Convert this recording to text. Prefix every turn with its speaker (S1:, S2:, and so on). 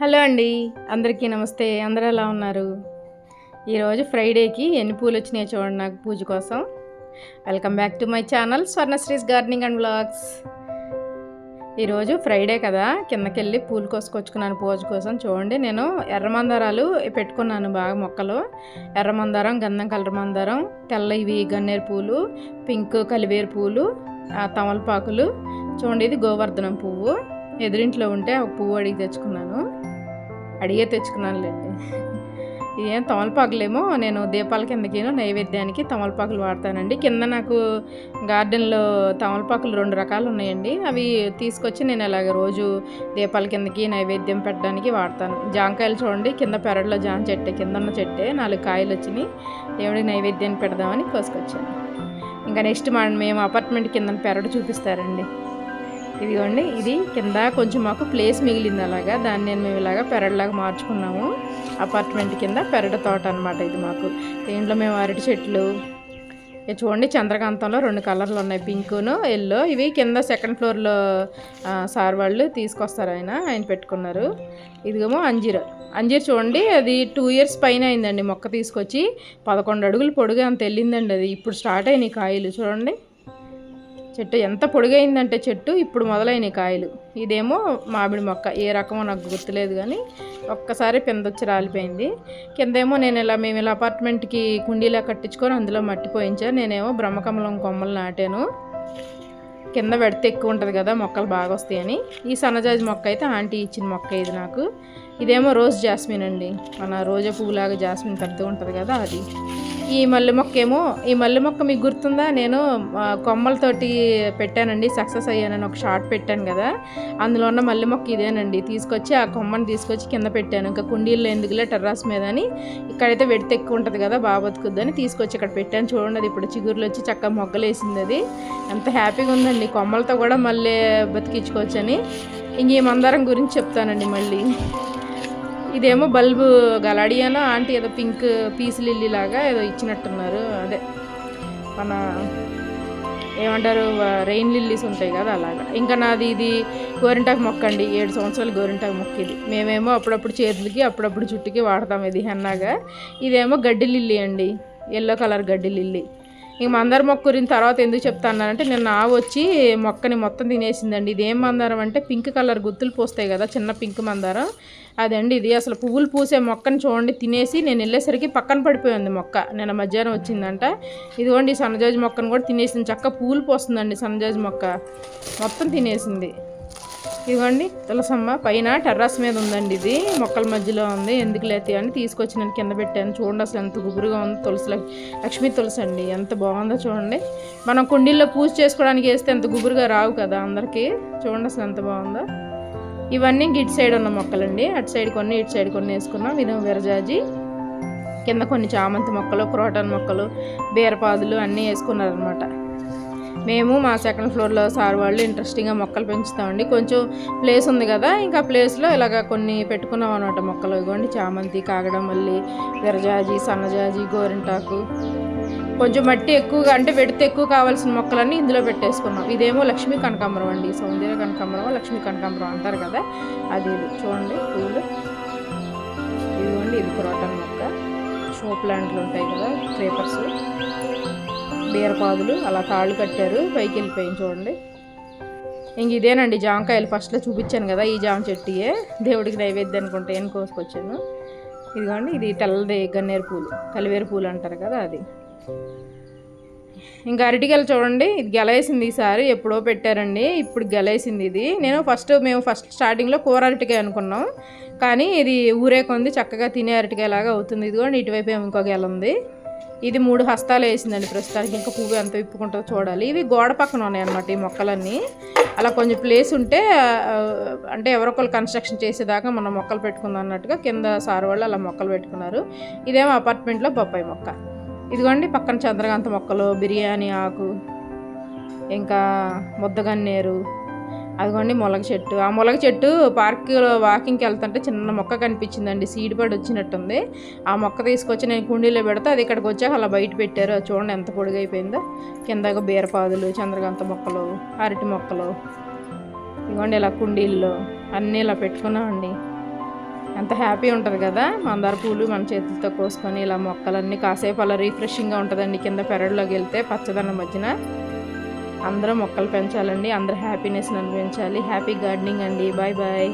S1: Hello అండి అందరికీ నమస్తే అందరూ ఎలా ఉన్నారు? ఈరోజు ఫ్రైడేకి ఎన్ని పూలు వచ్చినాయో చూడండి నాకు పూజ కోసం. Welcome back to my channel Swarnasri's gardening and blogs ఈరోజు ఫ్రైడే కదా కిందకెళ్ళి పూలు కోసుకొచ్చుకున్నాను పూజ కోసం. చూడండి నేను ఎర్ర మందారాలు పెట్టుకున్నాను బాగా మొక్కలు. ఎర్ర మందారం గంధం కలర్ మందారం తెల్ల ఇవి గన్నేరు పూలు పింక్ కలివేరు పూలు తమలపాకులు. చూడండి ఇది గోవర్ధనం పువ్వు. ఎదురింట్లో ఉంటే ఒక పువ్వు అడిగి తెచ్చుకున్నాను. అడిగే తెచ్చుకున్నానులేండి ఏం తమలపాకులేమో నేను దీపాల కిందకిను నైవేద్యానికి తమలపాకులు వాడతానండి. కింద నాకు గార్డెన్లో తమలపాకులు రెండు రకాలు ఉన్నాయండి. అవి తీసుకొచ్చి నేను అలాగ రోజు దీపాల కిందకి నైవేద్యం పెట్టడానికి వాడతాను. జాంకాయలు చూడండి కింద పెరట్లో జామ చెట్టే కింద ఉన్న చెట్టే నాలుగు కాయలు వచ్చినాయి. దేవుడికి నైవేద్యాన్ని పెడదామని కోసుకొచ్చాను. ఇంకా నెక్స్ట్ మా మేము అపార్ట్మెంట్ కింద పెరడు చూపిస్తారండి. ఇదిగోండి ఇది కింద కొంచెం మాకు ప్లేస్ మిగిలింది అలాగా. దాన్ని నేను మేము ఇలాగా పెరడలాగా మార్చుకున్నాము. అపార్ట్మెంట్ కింద పెరడ తోట అనమాట ఇది మాకు. దీంట్లో మేము అరటి చెట్లు ఇక చూడండి చంద్రకాంతంలో రెండు కలర్లు ఉన్నాయి. పింకును ఎల్లో. ఇవి కింద సెకండ్ ఫ్లోర్లో సార్ వాళ్ళు తీసుకొస్తారు ఆయన ఆయన పెట్టుకున్నారు. ఇదిగేమో అంజీర్. అంజీర్ చూడండి అది టూ ఇయర్స్ పైన అయిందండి మొక్క తీసుకొచ్చి. పదకొండు అడుగులు పొడుగు అంత వెళ్ళిందండి అది. ఇప్పుడు స్టార్ట్ అయినాయి కాయలు. చూడండి. చెట్టు ఎంత పొడిగైందంటే చెట్టు ఇప్పుడు మొదలైనవి కాయలు. ఇదేమో మామిడి మొక్క. ఏ రకమో నాకు గుర్తులేదు కానీ ఒక్కసారి పెందొచ్చి రాలిపోయింది. కిందేమో నేను ఇలా మేము ఇలా అపార్ట్మెంట్కి కుండీలా కట్టించుకొని అందులో మట్టి పోయించాను నేనేమో బ్రహ్మకమలం కొమ్మలు నాటాను. కింద పెడితే ఎక్కువ ఉంటుంది కదా మొక్కలు బాగా వస్తాయని. ఈ సన్నజాజి మొక్క అయితే ఆంటీ ఇచ్చిన మొక్క ఇది నాకు. ఇదేమో రోజ్ జాస్మిన్ అండి. మన రోజా పువ్వులాగా జాస్మిన్ పెద్ద ఉంటుంది కదా అది. ఈ మల్లె మొక్క ఏమో ఈ మల్లె మొక్క మీకు గుర్తుందా? నేను కొమ్మలతోటి పెట్టానండి సక్సెస్ అయ్యానని ఒక షార్ట్ పెట్టాను కదా. అందులో ఉన్న మల్లె మొక్క ఇదేనండి. తీసుకొచ్చి ఆ కొమ్మని తీసుకొచ్చి కింద పెట్టాను. ఇంకా కుండీల్లో ఎందుకులే టెర్రాస్ మీద అని. ఇక్కడైతే వెడితే ఎక్కువ ఉంటుంది కదా బాగా బతుకుద్దని తీసుకొచ్చి ఇక్కడ పెట్టాను. చూడండి అది ఇప్పుడు చిగురులు వచ్చి చక్కగా మొగ్గలేసింది అది. ఎంత హ్యాపీగా ఉందండి. కొమ్మలతో కూడా మళ్ళీ బతికించుకోవచ్చని. ఇంక ఈ మందారం గురించి చెప్తానండి మళ్ళీ. ఇదేమో బల్బు గలాడియానో ఆంటీ ఏదో పింక్ పీస్ లిల్లీ లాగా ఏదో ఇచ్చినట్టున్నారు. అదే మన ఏమంటారు రెయిన్ లిల్లీస్ ఉంటాయి కదా అలాగా. ఇంకా నాది ఇది గోరింటాకు మొక్క అండి. ఏడు సంవత్సరాలు గోరింటాకు మొక్క ఇది. మేమేమో అప్పుడప్పుడు చేతులకి అప్పుడప్పుడు చుట్టుకి వాడతాం ఇది హెన్నాగా. ఇదేమో గడ్డి లిల్లీ అండి. ఎల్లో కలర్ గడ్డి లిల్లీ. ఇంక మందార మొక్క గురించి తర్వాత ఎందుకు చెప్తానంటే నిన్న ఆవు వచ్చి మొక్కని మొత్తం తినేసిందండి. ఇది ఏం మందారం అంటే పింక్ కలర్ గుత్తులు పూస్తాయి కదా చిన్న పింక్ మందారం. అదండి ఇది అసలు పువ్వులు పూసే మొక్కని చూడండి తినేసి నేను వెళ్ళేసరికి పక్కన పడిపోయింది మొక్క. నిన్న మధ్యాహ్నం వచ్చిందంట. ఇదిగోండి ఈ సన్నజాజి మొక్కను కూడా తినేసింది. చక్క పువ్వులు పోస్తుందండి సన్నజాజి మొక్క. మొత్తం తినేసింది. ఇవ్వండి. తులసమ్మ పైన టెర్రస్ మీద ఉందండి ఇది. మొక్కల మధ్యలో ఉంది. ఎందుకు లేతే అని తీసుకొచ్చి నేను కింద పెట్టాను. చూడండి అసలు ఎంత గుబురుగా ఉంది. తులసి లక్ష్మీ తులసి అండి. ఎంత బాగుందో చూడండి. మనం కుండీల్లో పూజ చేసుకోవడానికి వేస్తే ఎంత గుబురుగా రావు కదా అందరికీ. చూడండి అసలు ఎంత బాగుందో. ఇవన్నీ ఇటు సైడ్ ఉన్న మొక్కలండి. అటు సైడ్ కొన్ని ఇటు సైడ్ కొన్ని వేసుకున్నాం. ఇది విరజాజి. కింద కొన్ని చామంతి మొక్కలు క్రోటన్ మొక్కలు బీరపాదులు అన్నీ వేసుకున్నారనమాట మేము మా సెకండ్ ఫ్లోర్లో సార్ వాళ్ళు ఇంట్రెస్టింగ్గా మొక్కలు పెంచుతామండి. కొంచెం ప్లేస్ ఉంది కదా ఇంకా ప్లేస్లో ఇలాగ కొన్ని పెట్టుకున్నాం అనమాట మొక్కలు. ఇవ్వండి చామంతి కాగడమల్లి విరజాజి సన్నజాజి గోరింటాకు. కొంచెం మట్టి ఎక్కువగా అంటే పెడితే ఎక్కువ కావాల్సిన మొక్కలన్నీ ఇందులో పెట్టేసుకున్నాం. ఇదేమో లక్ష్మీ కనకాంబరం అండి. సౌందర్య కనకాంబరం లక్ష్మీ కనకాంబరం అంటారు కదా అది చూడండి పూలు. ఇదిగోండి ఇది క్రోటన్ మొక్క. షో ప్లాంట్లు ఉంటాయి కదా క్రేపర్స్ బీరపాదులు అలా తాళ్ళు కట్టారు పైకి వెళ్ళిపోయింది చూడండి. ఇంక ఇదేనండి జామకాయలు. ఫస్ట్లో చూపించాను కదా ఈ జామ చెట్టుయే. దేవుడికి నైవేద్యం అనుకుంటే ఏం కోసుకొచ్చాను. ఇదిగోండి ఇది తెల్లది గన్నేరు పూలు కలివేరు పూలు అంటారు కదా అది. ఇంకా అరటికాయలు చూడండి ఇది గెలేసింది ఈసారి ఎప్పుడో పెట్టారండి ఇప్పుడు గెలేసింది ఇది. నేను ఫస్ట్ మేము ఫస్ట్ స్టార్టింగ్లో కూర అరటికాయ అనుకున్నాం. కానీ ఇది ఊరే కొంది చక్కగా తినే అరటికాయలాగా అవుతుంది. ఇదిగోండి ఇటువైపు ఇంకో గెల ఉంది. ఇది మూడు హస్తాలు వేసిందండి ప్రస్తుతానికి. ఇంకా పువ్వు ఎంత విప్పుకుంటుందో చూడాలి. ఇవి గోడ పక్కన ఉన్నాయన్నమాట ఈ మొక్కలన్నీ. అలా కొంచెం ప్లేస్ ఉంటే అంటే ఎవరొకరు కన్స్ట్రక్షన్ చేసేదాకా మనం మొక్కలు పెట్టుకుందాం అన్నట్టుగా కింద సార్ వాళ్ళు అలా మొక్కలు పెట్టుకున్నారు. ఇదేమో అపార్ట్మెంట్లో బొప్పాయి మొక్క. ఇదిగోండి పక్కన చంద్రకాంత మొక్కలు బిర్యానీ ఆకు ఇంకా ముద్దగన్నేరు అదిగోండి మొలగ చెట్టు. ఆ మొలగ చెట్టు పార్క్లో వాకింగ్కి వెళ్తుంటే చిన్న మొక్క కనిపించిందండి. సీడ్ పడి వచ్చినట్టుంది. ఆ మొక్క తీసుకొచ్చి నేను కుండీలో పెడితే అది ఇక్కడికి వచ్చాక అలా బయట పెట్టారు. చూడండి ఎంత పొడుగైపోయిందో. కిందగా బీరపాదులు చంద్రకాంత మొక్కలు అరటి మొక్కలు. ఇదిగోండి ఇలా కుండీల్లో అన్నీ ఇలా పెట్టుకున్నామండి. ఎంత హ్యాపీ ఉంటుంది కదా. మందార పూలు మన చేతులతో కోసుకొని ఇలా మొక్కలన్నీ కాసేపు అలా రీఫ్రెషింగ్గా ఉంటుందండి. కింద పెరడులోకి వెళ్తే పచ్చదనం మధ్యన. అందరూ మొక్కలు పెంచాలండి అందరూ హ్యాపీనెస్ని అనిపించాలి హ్యాపీ గార్డెనింగ్ అండి. Bye bye